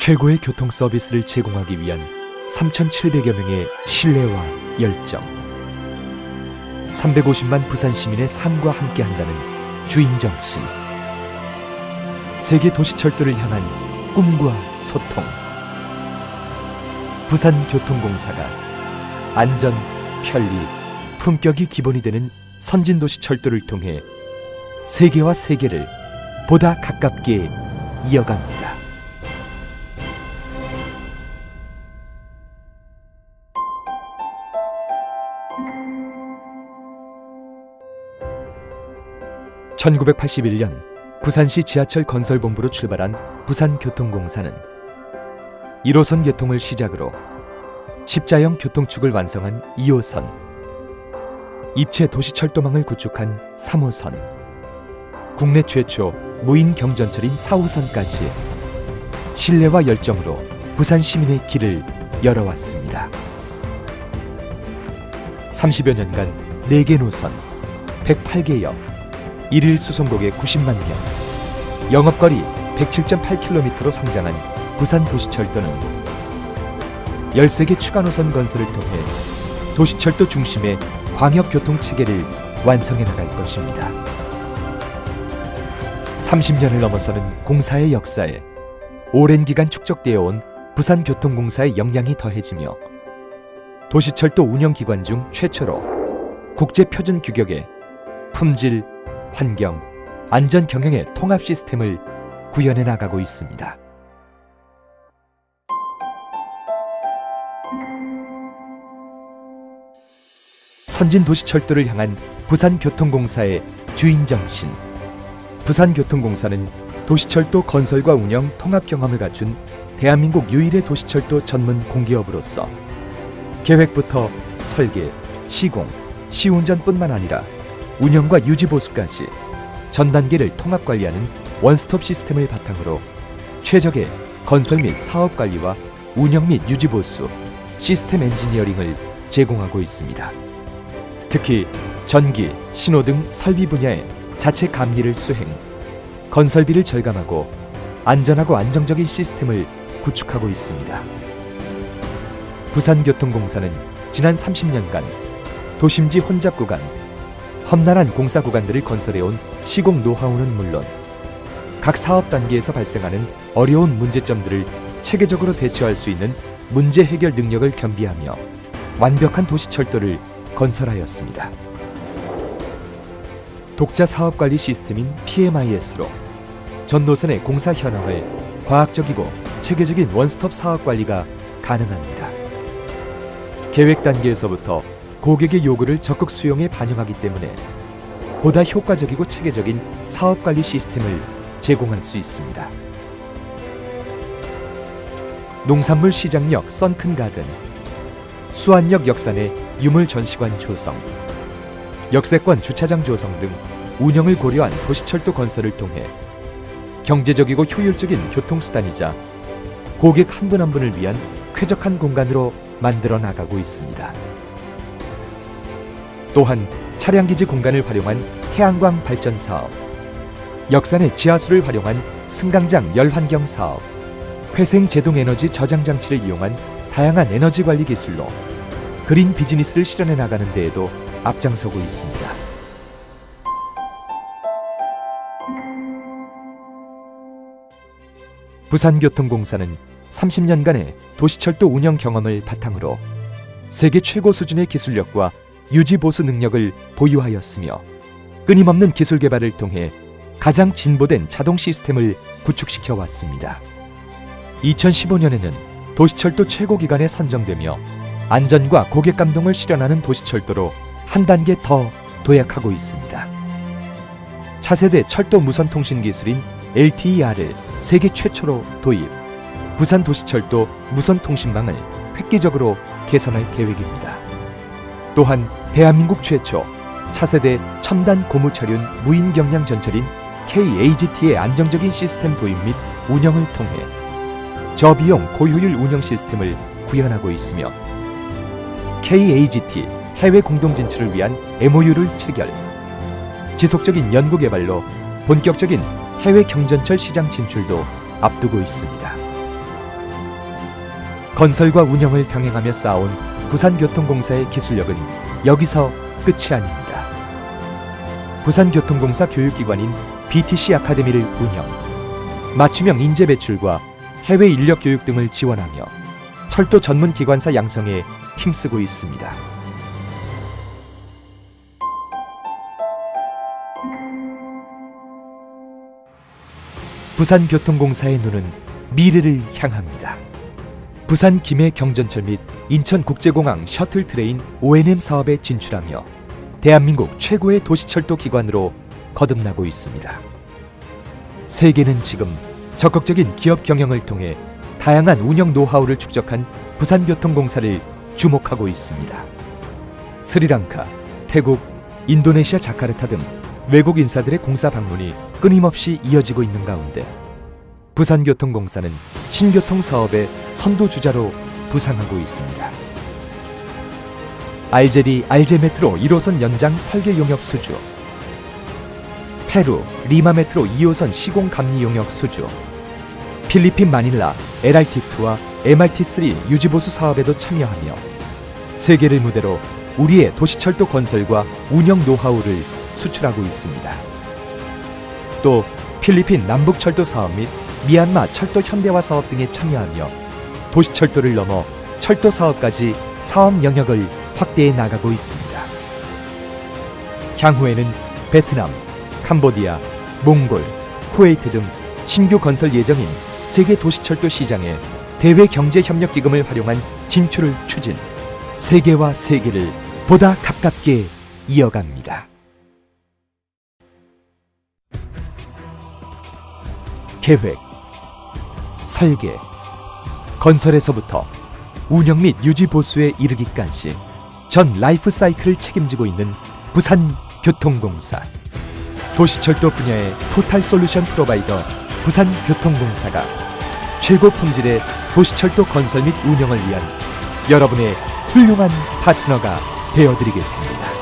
최고의 교통 서비스를 제공하기 위한 3,700여 명의 신뢰와 열정. 350만 부산 시민의 삶과 함께 한다는 주인 정신. 세계 도시 철도를 향한 꿈과 소통. 부산교통공사가 안전, 편리, 품격이 기본이 되는 선진도시 철도를 통해 세계와 세계를 보다 가깝게 이어갑니다. (1981년) 부산시 지하철 건설본부로 출발한 부산교통공사는 1호선 개통을 시작으로 십자형 교통축을 완성한 2호선, 입체 도시철도망을 구축한 3호선, 국내 최초 무인 경전철인 4호선까지 신뢰와 열정으로 부산 시민의 길을 열어왔습니다. 30여 년간 4개 노선, 108개 역, 1일 수송국에 90만 명, 영업거리 107.8km로 성장한 부산 도시철도는 13개 추가 노선 건설을 통해 도시철도 중심의 광역교통 체계를 완성해 나갈 것입니다. 30년을 넘어서는 공사의 역사에 오랜 기간 축적되어 온 부산교통공사의 역량이 더해지며 도시철도 운영기관 중 최초로 국제 표준 규격의 품질, 환경, 안전 경영의 통합 시스템을 구현해 나가고 있습니다. 선진 도시철도를 향한 부산교통공사의 주인 정신. 부산교통공사는 도시철도 건설과 운영 통합 경험을 갖춘 대한민국 유일의 도시철도 전문 공기업으로서 계획부터 설계, 시공, 시운전뿐만 아니라 운영과 유지 보수까지 전 단계를 통합 관리하는 원스톱 시스템을 바탕으로 최적의 건설 및 사업 관리와 운영 및 유지 보수, 시스템 엔지니어링을 제공하고 있습니다. 특히 전기, 신호 등 설비 분야의 자체 감리를 수행, 건설비를 절감하고 안전하고 안정적인 시스템을 구축하고 있습니다. 부산교통공사는 지난 30년간 도심지 혼잡 구간, 험난한 공사 구간들을 건설해온 시공 노하우는 물론 각 사업 단계에서 발생하는 어려운 문제점들을 체계적으로 대처할 수 있는 문제 해결 능력을 겸비하며 완벽한 도시철도를 건설하였습니다. 독자 사업 관리 시스템인 PMIS로 전 노선의 공사 현황을 과학적이고 체계적인 원스톱 사업 관리가 가능합니다. 계획 단계에서부터 고객의 요구를 적극 수용해 반영하기 때문에 보다 효과적이고 체계적인 사업 관리 시스템을 제공할 수 있습니다. 농산물 시장역 썬큰 가든, 수안역 역산의 유물 전시관 조성, 역세권 주차장 조성 등 운영을 고려한 도시철도 건설을 통해 경제적이고 효율적인 교통수단이자 고객 한 분한 분을 위한 쾌적한 공간으로 만들어 나가고 있습니다. 또한 차량기지 공간을 활용한 태양광 발전 사업, 역산의 지하수를 활용한 승강장 열환경 사업, 회생 제동 에너지 저장 장치를 이용한 다양한 에너지 관리 기술로 그린 비즈니스를 실현해 나가는 데에도 앞장서고 있습니다. 부산교통공사는 30년간의 도시철도 운영 경험을 바탕으로 세계 최고 수준의 기술력과 유지 보수 능력을 보유하였으며 끊임없는 기술 개발을 통해 가장 진보된 자동 시스템을 구축시켜 왔습니다. 2015년에는 도시철도 최고 기관에 선정되며 안전과 고객 감동을 실현하는 도시철도로 한 단계 더 도약하고 있습니다. 차세대 철도 무선 통신 기술인 LTER을 세계 최초로 도입, 부산 도시철도 무선 통신망을 획기적으로 개선할 계획입니다. 또한 대한민국 최초 차세대 첨단 고무철륜 무인 경량 전철인 KAGT의 안정적인 시스템 도입 및 운영을 통해 저비용 고효율 운영 시스템을 구현하고 있으며 KAGT 해외 공동 진출을 위한 MOU를 체결, 지속적인 연구 개발로 본격적인 해외 경전철 시장 진출도 앞두고 있습니다. 건설과 운영을 병행하며 쌓아온 부산교통공사의 기술력은 여기서 끝이 아닙니다. 부산교통공사 교육기관인 BTC 아카데미를 운영, 맞춤형 인재 배출과 해외 인력 교육 등을 지원하며 철도 전문 기관사 양성에 힘쓰고 있습니다. 부산교통공사의 눈은 미래를 향합니다. 부산 김해 경전철 및 인천국제공항 셔틀 트레인 ONM 사업에 진출하며 대한민국 최고의 도시철도 기관으로 거듭나고 있습니다. 세계는 지금 적극적인 기업 경영을 통해 다양한 운영 노하우를 축적한 부산교통공사를 주목하고 있습니다. 스리랑카, 태국, 인도네시아 자카르타 등 외국 인사들의 공사 방문이 끊임없이 이어지고 있는 가운데 부산교통공사는 신교통 사업의 선도주자로 부상하고 있습니다. 알제리 알제 메트로 1호선 연장 설계 용역 수주, 페루 리마 메트로 2호선 시공 감리 용역 수주, 필리핀 마닐라 LRT2와 MRT3 유지보수 사업에도 참여하며 세계를 무대로 우리의 도시철도 건설과 운영 노하우를 수출하고 있습니다. 또 필리핀 남북철도 사업 및 미얀마 철도 현대화 사업 등에 참여하며 도시철도를 넘어 철도 사업까지 사업 영역을 확대해 나가고 있습니다. 향후에는 베트남, 캄보디아, 몽골, 쿠웨이트 등 신규 건설 예정인 세계 도시철도 시장에 대외 경제 협력 기금을 활용한 진출을 추진, 세계와 세계를 보다 가깝게 이어갑니다. 계획, 설계, 건설에서부터 운영 및 유지 보수에 이르기까지 전 라이프 사이클을 책임지고 있는 부산 교통공사. 도시철도 분야의 토탈 솔루션 프로바이더 부산 교통공사가 최고 품질의 도시철도 건설 및 운영을 위한 여러분의 훌륭한 파트너가 되어드리겠습니다.